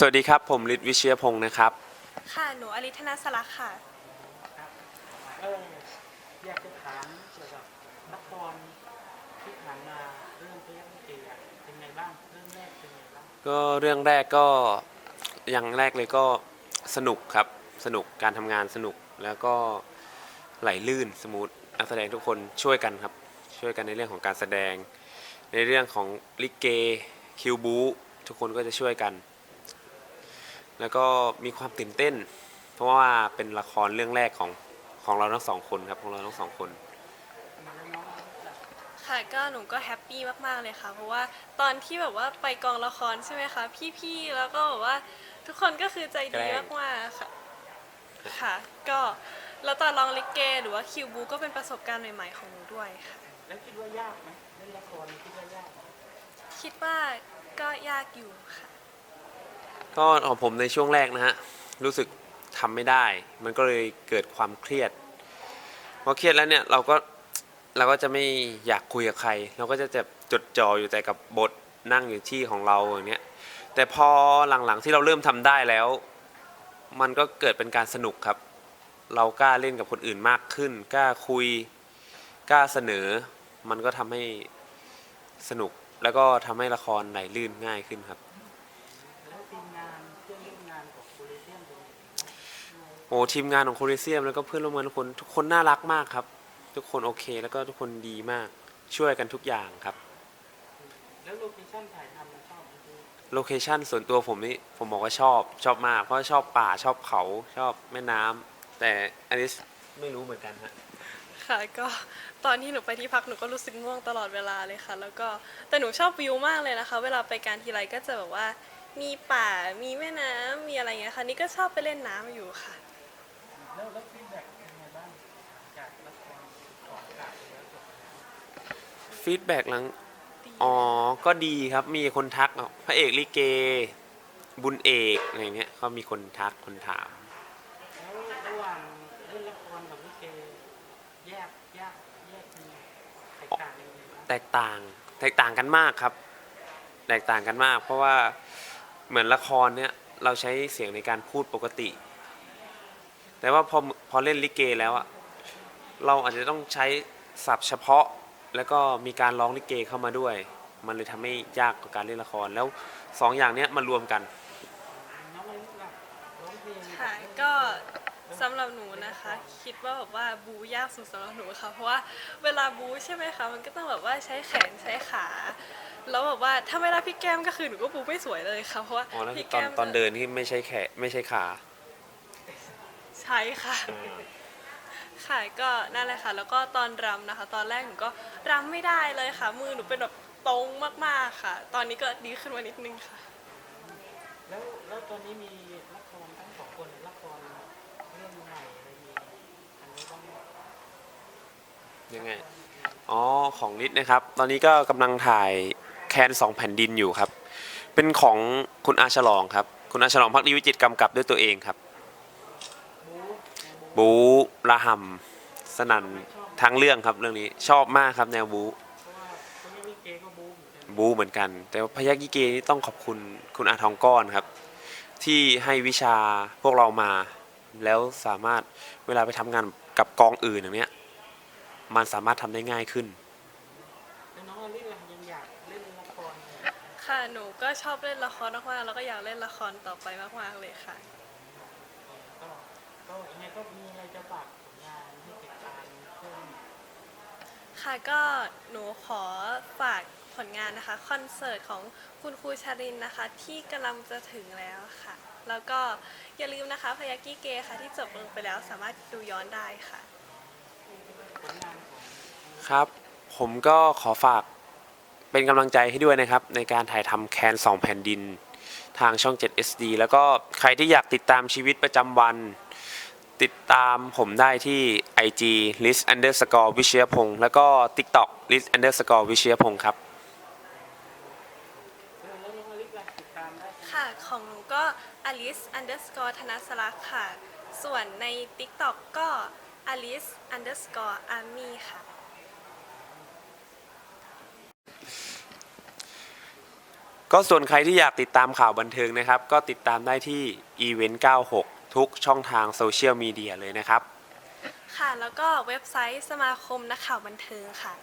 สวัสดีครับ ผมฤทธิ์วิเชียพงศ์นะครับ ค่ะ หนูอลิธนาสลักษ์ค่ะ เอออยากจะถามเกี่ยวกับละครที่ผ่านมาเรื่องพยัคฆ์ลิเกอะเป็นไงบ้างเรื่องแรกเป็นไงบ้างก็เรื่องแรกก็อย่างแรกเลยก็สนุกครับ สนุกการทำงานสนุกแล้วก็ไหลลื่นสมูทนักแสดงทุกคนช่วยกันครับ ช่วยกันในเรื่องของการแสดง ในเรื่องของลิเกคิวบูทุกคนก็จะช่วยกัน แล้วก็มีความตื่นเต้น เพราะว่าเป็นละครเรื่องแรกของของเราทั้งสองคนครับของเราทั้งสองคนแล้วน้องล่ะค่ะก็หนูก็แฮปปี้มากๆเลยค่ะ เพราะว่าตอนที่แบบว่าไปกองละครใช่ไหมคะ พี่ๆแล้วก็แบบว่าทุกคนก็คือใจดีแกล้งมากๆค่ะค่ะ ก็แล้วตอนร้องลิเก หรือว่าคิวบูก็เป็นประสบการณ์ใหม่ ๆของหนูด้วยค่ะ แล้วคิดว่ายากไหมเล่นละครคิดว่ายากไหมคิดว่าก็ยากอยู่ค่ะ ก็ของผมในช่วงแรกนะฮะรู้สึกทำไม่ได้ มันก็เลยเกิดความเครียดพอเครียดแล้วเนี่ยเราก็เราก็จะไม่อยากคุยกับใคร เราก็จะจะจดจ่ออยู่แต่กับบทนั่งอยู่ที่ของเราอย่างเนี้ยแต่พอหลังๆที่เราเริ่มทำได้แล้ว มันก็เกิดเป็นการสนุกครับ เรากล้าเล่นกับคนอื่นมากขึ้นกล้าคุยกล้าเสนอ มันก็ทำให้สนุกแล้วก็ทำให้ละครไหลลื่นง่ายขึ้นครับ แล้วทีมงานเพื่อนร่วมงานของโคเรเซียมเป็นไงบ้าง โอ้ทีมงานของโคลิเซียมแล้วก็เพื่อนร่วมงานทุกคนทุกคนน่ารักมากครับ ทุกคนโอเค แล้วก็ทุกคนดีมากช่วยกันทุกอย่างครับ แล้วโลเคชั่นถ่ายทำมันชอบไหมพี่โลเคชันส่วนตัวผมนี่ผมบอกว่าชอบชอบมาก เพราะชอบป่าชอบเขาชอบแม่น้ำแต่อันนี้ไม่รู้เหมือนกันฮะค่ะก็ตอนที่หนูไปที่พักหนูก็รู้สึกง่วงตลอดเวลาเลยค่ะ แล้วก็แต่หนูชอบวิวมากเลยนะคะ เวลาไปการทีไรก็จะแบบว่า มีป่ามีแม่น้ำมีอะไรเงี้ยค่ะนี่ก็ชอบไปเล่นน้ำอยู่ค่ะ แล้วแล้วฟีดแบ็กเป็นไงบ้างจากละครออกอากาศไปแล้วจบฟีดแบ็กหลัง อ๋อ ก็ดีครับ มีคนทักอะพระเอกลิเก บุญเอกอะไรเงี้ย ก็มีคนทักคนถาม แล้วระหว่างเล่นละครกับลิเกแยกแยกแยกเป็นไงแตกต่างยังไงบ้างแตกต่าง แตกต่างกันมากครับ แตกต่างกันมาก เพราะว่าเหมือนละครเนี่ย เราใช้เสียงในการพูดปกติ แต่ว่าพอพอเล่นลิเกแล้วอะเราอาจจะต้องใช้ศัพท์เฉพาะ แล้วก็มีการร้องลิเกเข้ามาด้วย มันเลยทำให้ยากกว่าการเล่นละครแล้วสองอย่างเนี้ยมารวมกัน น้องอะไรลูกล่ะร้องเพลงค่ะก็สำหรับหนูนะคะ คิดว่าแบบว่าบูยากสุดสำหรับหนูค่ะเพราะว่าเวลาบูใช่ไหมคะมันก็ต้องแบบว่าใช้แขนใช้ขา แล้วแบบว่าถ้าไม่รับพี่แก้มก็คือหนูก็บูไม่สวยเลยค่ะเพราะว่าอ๋อแล้วพี่ตอแก้นมตอนเดินนี่ไม่ใช่แขนไม่ใช่ขา ใช่ค่ะ ค่ะก็นั่นแหละค่ะ แล้วก็ตอนรำนะคะ ตอนแรกหนูก็รำไม่ได้เลยค่ะ มือหนูเป็นแบบตรงมากๆค่ะ ตอนนี้ก็ดีขึ้นมานิดนึงค่ะ แล้วแล้วตอนนี้มีละครทั้งสองคนละครเรื่องใหม่อะไรมีอันนี้บ้างไหมยังไง อ๋อ ของนิดนะครับ ตอนนี้ก็กำลังถ่ายแคนสองแผ่นดินอยู่ครับ เป็นของคุณอาฉลองครับ คุณอาฉลองพักดีวิจิตรกำกับด้วยตัวเองครับบู๊ บูระหำสนั่นทั้งเรื่องครับเรื่องนี้ชอบมากครับแนวบูเพราะว่าคนนี้ลิเกก็บู๊เหมือนกันบูเหมือนกัน แต่ว่าพยักยิเกนี่ต้องขอบคุณคุณอาทองก้อนครับ ที่ให้วิชาพวกเรามา แล้วสามารถเวลาไปทำงานกับกองอื่นอย่างเนี้ย มันสามารถทำได้ง่ายขึ้น แล้วน้องอลิล่ะยังอยากเล่นละครไหม ค่ะ หนูก็ชอบเล่นละครมากๆ แล้วก็อยากเล่นละครต่อไปมากๆเลยค่ะก็ ก็ยังไงก็มีอะไรจะฝากผลงานให้ติดตามเพิ่มค่ะก็หนูขอฝากผลงานนะคะคอนเสิร์ตของคุณครูชารินนะคะ ที่กำลังจะถึงแล้วค่ะ แล้วก็อย่าลืมนะคะพยากิเกค่ะที่จบลงไปแล้วสามารถดูย้อนได้ค่ะ ผลงานของครับ ผมก็ขอฝากเป็นกำลังใจให้ด้วยนะครับ ในการถ่ายทำแคนสองแผ่นดิน ทางช่อง 7 SD แล้วก็ใครที่อยากติดตามชีวิตประจำวัน ติดตามผมได้ที่ IG list underscore วิเชียพงศ์แล้วก็ TikTok list underscore วิเชียพงศ์ครับเออแล้วน้องอลิล่ะติดตามได้ค่ะ ของหนูก็ alice underscore ธนสลักษ์ค่ะ ส่วนใน TikTok ก็ alice underscore army ค่ะ ก็ส่วนใครที่อยากติดตามข่าวบันเทิงนะครับ ก็ติดตามได้ที่ Event 96 ทุกช่องทางโซเชียลมีเดียเลยนะครับ ค่ะ แล้วก็เว็บไซต์สมาคมนักข่าวบันเทิงค่ะ